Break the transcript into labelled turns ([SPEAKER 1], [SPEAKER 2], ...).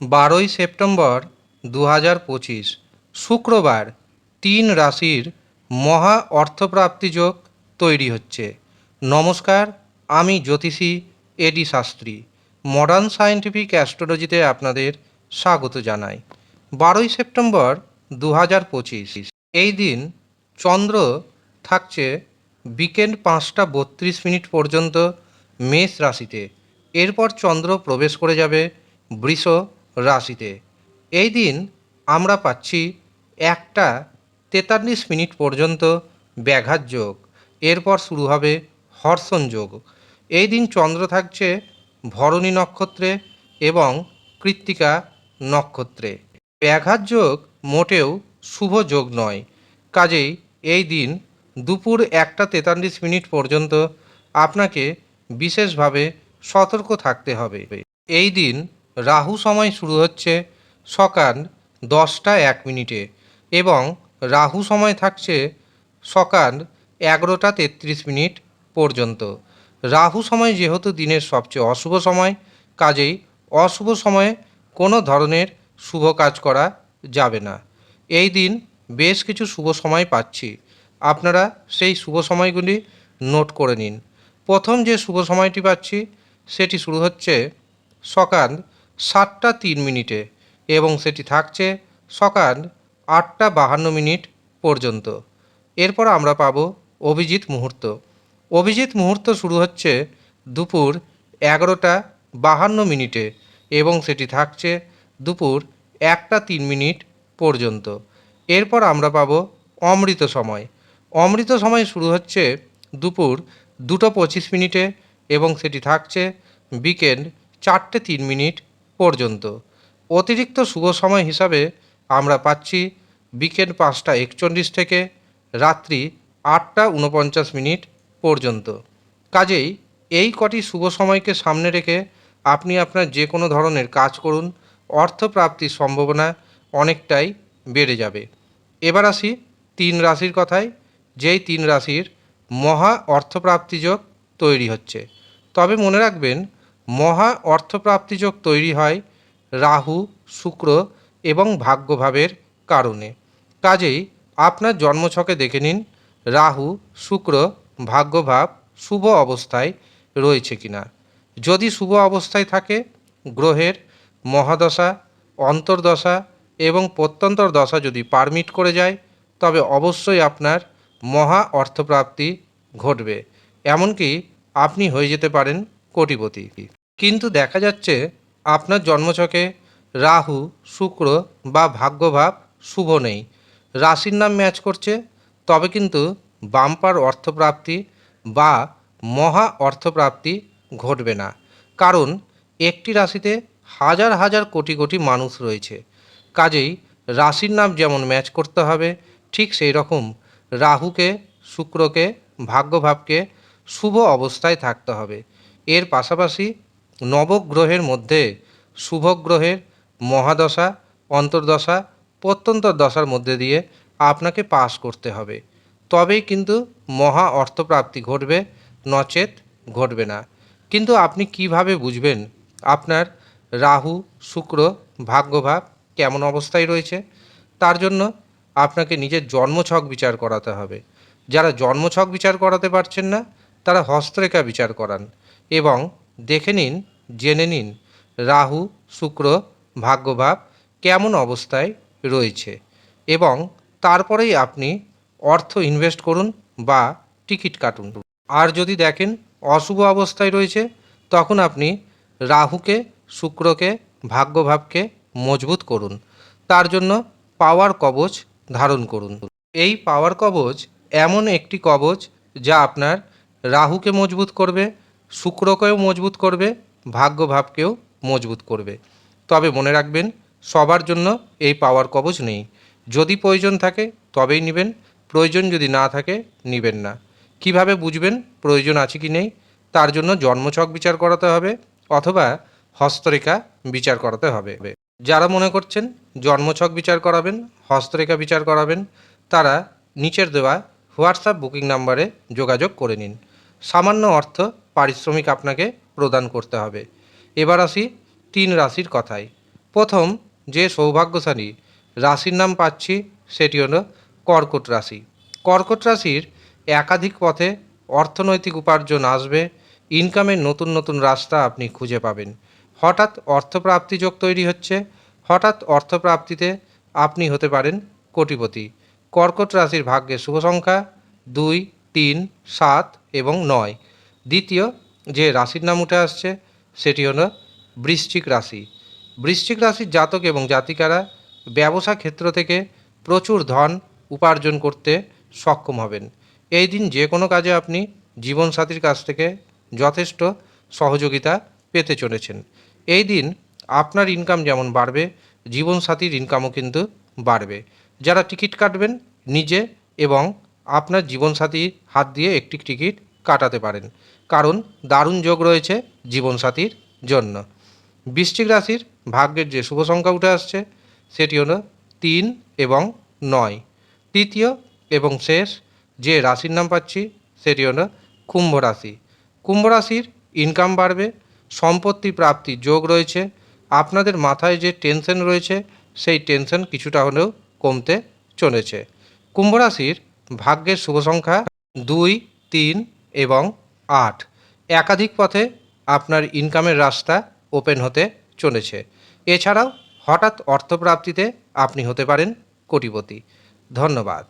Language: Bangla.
[SPEAKER 1] বারোই সেপ্টেম্বর দু হাজার পঁচিশ, শুক্রবার তিন রাশির মহা অর্থপ্রাপ্তি যোগ তৈরি হচ্ছে। নমস্কার, আমি জ্যোতিষী এডি শাস্ত্রী মডার্ন সায়েন্টিফিক অ্যাস্ট্রোলজিতে আপনাদের স্বাগত জানাই। বারোই সেপ্টেম্বর দু হাজার পঁচিশ, এই দিন চন্দ্র থাকছে বিকেল পাঁচটা বত্রিশ মিনিট পর্যন্ত মেষ রাশিতে। এরপর চন্দ্র প্রবেশ করে যাবে বৃষ রাশিতে। এই দিন আমরা পাচ্ছি একটা তেতাল্লিশ মিনিট পর্যন্ত ব্যাঘাত যোগ। এরপর শুরু হবে হর্ষণ যোগ। এই দিন চন্দ্র থাকছে ভরণী নক্ষত্রে এবং কৃত্তিকা নক্ষত্রে। ব্যাঘাত যোগ মোটেও শুভ যোগ নয়। কাজেই এই দিন দুপুর একটা তেতাল্লিশ মিনিট পর্যন্ত আপনাকে বিশেষভাবে সতর্ক থাকতে হবে। এই দিন রাহু সময় শুরু হচ্ছে সকাল দশটা এক মিনিটে এবং রাহু সময় থাকছে সকাল এগারোটা তেত্রিশ মিনিট পর্যন্ত। রাহু সময় যেহেতু দিনের সবচেয়ে অশুভ সময়, কাজেই অশুভ সময়ে কোনো ধরনের শুভ কাজ করা যাবে না। এই দিন বেশ কিছু শুভ সময় পাচ্ছি। আপনারা সেই শুভ সময়গুলি নোট করে নিন। প্রথম যে শুভ সময়টি পাচ্ছি, সেটি শুরু হচ্ছে সকাল সাতটা তিন মিনিটে এবং সেটি থাকছে সকাল আটটা বাহান্ন মিনিট পর্যন্ত। এরপর আমরা পাবো অভিজিৎ মুহূর্ত। অভিজিৎ মুহূর্ত শুরু হচ্ছে দুপুর এগারোটা বাহান্ন মিনিটে এবং সেটি থাকছে দুপুর একটা তিন মিনিট পর্যন্ত। এরপর আমরা পাবো অমৃত সময়। অমৃত সময় শুরু হচ্ছে দুপুর দুটো পঁচিশ মিনিটে এবং সেটি থাকছে বিকেল চারটে তিন মিনিট পর্যন্ত। অতিরিক্ত শুভ সময় হিসাবে আমরা পাচ্ছি বিকেল পাঁচটা একচল্লিশ থেকে রাত্রি আটটা উনপঞ্চাশ মিনিট পর্যন্ত। কাজেই এই কটি শুভ সময়কে সামনে রেখে আপনি আপনার যে কোনো ধরনের কাজ করুন, অর্থপ্রাপ্তির সম্ভাবনা অনেকটাই বেড়ে যাবে। এবার আসি তিন রাশির কথায়, যেই তিন রাশির মহা অর্থপ্রাপ্তি যোগ তৈরি হচ্ছে। তবে মনে রাখবেন মহা অর্থপ্রাপ্তি যোগ তৈরি হয় রাহু, শুক্র এবং ভাগ্যভাবের কারণে। কাজেই আপনার জন্মছকে দেখে নিন, রাহু, শুক্র, ভাগ্যভাব শুভ অবস্থায় রয়েছে কিনা। যদি শুভ অবস্থায় থাকে, গ্রহের মহাদশা, অন্তর্দশা এবং প্রত্যন্তর দশা যদি পারমিট করে যায়, তবে অবশ্যই আপনার মহা অর্থপ্রাপ্তি ঘটবে। এমনকি আপনি হয়ে যেতে পারেন কোটিপতি। কিন্তু দেখা যাচ্ছে আপনার জন্মছকে রাহু, শুক্র বা ভাগ্যভাব শুভ নেই। রাশির নাম ম্যাচ করছে, তবে কিন্তু বাম্পার অর্থপ্রাপ্তি বা মহা অর্থপ্রাপ্তি ঘটবে না। কারণ একটি রাশিতে হাজার হাজার কোটি কোটি মানুষ রয়েছে। কাজেই রাশির নাম যেমন ম্যাচ করতে হবে, ঠিক সেই রকম রাহুকে, শুক্রকে, ভাগ্যভাবকে শুভ অবস্থায় থাকতে হবে। এর পাশাপাশি নবগ্রহের মধ্যে শুভ গ্রহের মহাদশা, অন্তর্দশা প্রত্যন্তর দশার মধ্যে দিয়ে আপনাকে পাস করতে হবে। তবেই কিন্তু মহা অর্থপ্রাপ্তি ঘটবে, নচেত ঘটবে না। কিন্তু আপনি কীভাবে বুঝবেন আপনার রাহু, শুক্র, ভাগ্যভাব কেমন অবস্থায় রয়েছে? তার জন্য আপনাকে নিজের জন্মছক বিচার করাতে হবে। যারা জন্মছক বিচার করাতে পারছেন না তারা হস্তরেখা বিচার করান এবং দেখে নিন, জেনে নিন রাহু, শুক্র, ভাগ্যভাব কেমন অবস্থায় রয়েছে এবং তারপরেই আপনি অর্থ ইনভেস্ট করুন বা টিকিট কাটুন। আর যদি দেখেন অশুভ অবস্থায় রয়েছে, তখন আপনি রাহুকে, শুক্রকে, ভাগ্যভাবকে মজবুত করুন। তার জন্য পাওয়ার কবচ ধারণ করুন। এই পাওয়ার কবচ এমন একটি কবচ যা আপনার রাহুকে মজবুত করবে, শুক্রকেও মজবুত করবে, ভাগ্যভাবকেও মজবুত করবে। তবে মনে রাখবেন, সবার জন্য এই পাওয়ার কবচ নেই। যদি প্রয়োজন থাকে, তবেই নেবেন, প্রয়োজন যদি না থাকে, নেবেন না। কীভাবে বুঝবেন প্রয়োজন আছে কি নেই? তার জন্য জন্মছক বিচার করাতে হবে, অথবা হস্তরেখা বিচার করাতে হবে। যারা মনে করছেন জন্মছক বিচার করাবেন, হস্তরেখা বিচার করাবেন, তারা নিচের দেওয়া হোয়াটসঅ্যাপ বুকিং নাম্বারে যোগাযোগ করে নিন। সামান্য অর্থ পারিশ্রমিক আপনাকে প্রদান করতে হবে। এবার আসি তিন রাশির কথায়। প্রথম, যে সৌভাগ্যশালী, রাশির নাম পাচ্ছি, সেটি হলো কর্কট রাশি। কর্কট রাশির একাধিক পথে অর্থনৈতিক উপার্জন আসবে ইনকামের নতুন নতুন রাস্তা আপনি খুঁজে পাবেন। হঠাৎ অর্থপ্রাপ্তি যোগ তৈরি হচ্ছে, হঠাৎ অর্থপ্রাপ্তিতে আপনি হতে পারেন কোটিপতি। কর্কট রাশির ভাগ্যের শুভ সংখ্যা, দুই তিন, সাত এবং নয়। দ্বিতীয় যে রাশির নাম উঠে আসছে, সেটি হলো বৃশ্চিক রাশি। বৃশ্চিক রাশির জাতক এবং জাতিকারা ব্যবসা ক্ষেত্র থেকে প্রচুর ধন উপার্জন করতে সক্ষম হবেন। এই দিন যে কোনো কাজে আপনি জীবনসাথীর কাছ থেকে যথেষ্ট সহযোগিতা পেতে চলেছেন। এই দিন আপনার ইনকাম যেমন বাড়বে, জীবনসাথীর ইনকামও কিন্তু বাড়বে। যারা টিকিট কাটবেন নিজে এবং আপনার জীবনসাথীর হাত দিয়ে একটি টিকিট কাটাতে পারেন। কারণ দারুণ যোগ রয়েছে জীবনসাথীর জন্য। বৃশ্চিক রাশির ভাগ্যের যে শুভ সংখ্যা উঠে আসছে, সেটি হলো তিন এবং নয়। তৃতীয় এবং শেষ যে রাশির নাম পাচ্ছি, সেটি হলো কুম্ভ রাশি। কুম্ভ রাশির ইনকাম বাড়বে, সম্পত্তি প্রাপ্তির যোগ রয়েছে, আপনাদের মাথায় যে টেনশন রয়েছে, সেই টেনশন কিছুটা হলেও কমতে চলেছে। কুম্ভ রাশির ভাগ্যের শুভ সংখ্যা দুই, তিন এবং আট। একাধিক পথে আপনার ইনকামের রাস্তা ওপেন হতে চলেছে। এছাড়াও হঠাৎ অর্থপ্রাপ্তিতে আপনি হতে পারেন কোটিপতি। ধন্যবাদ।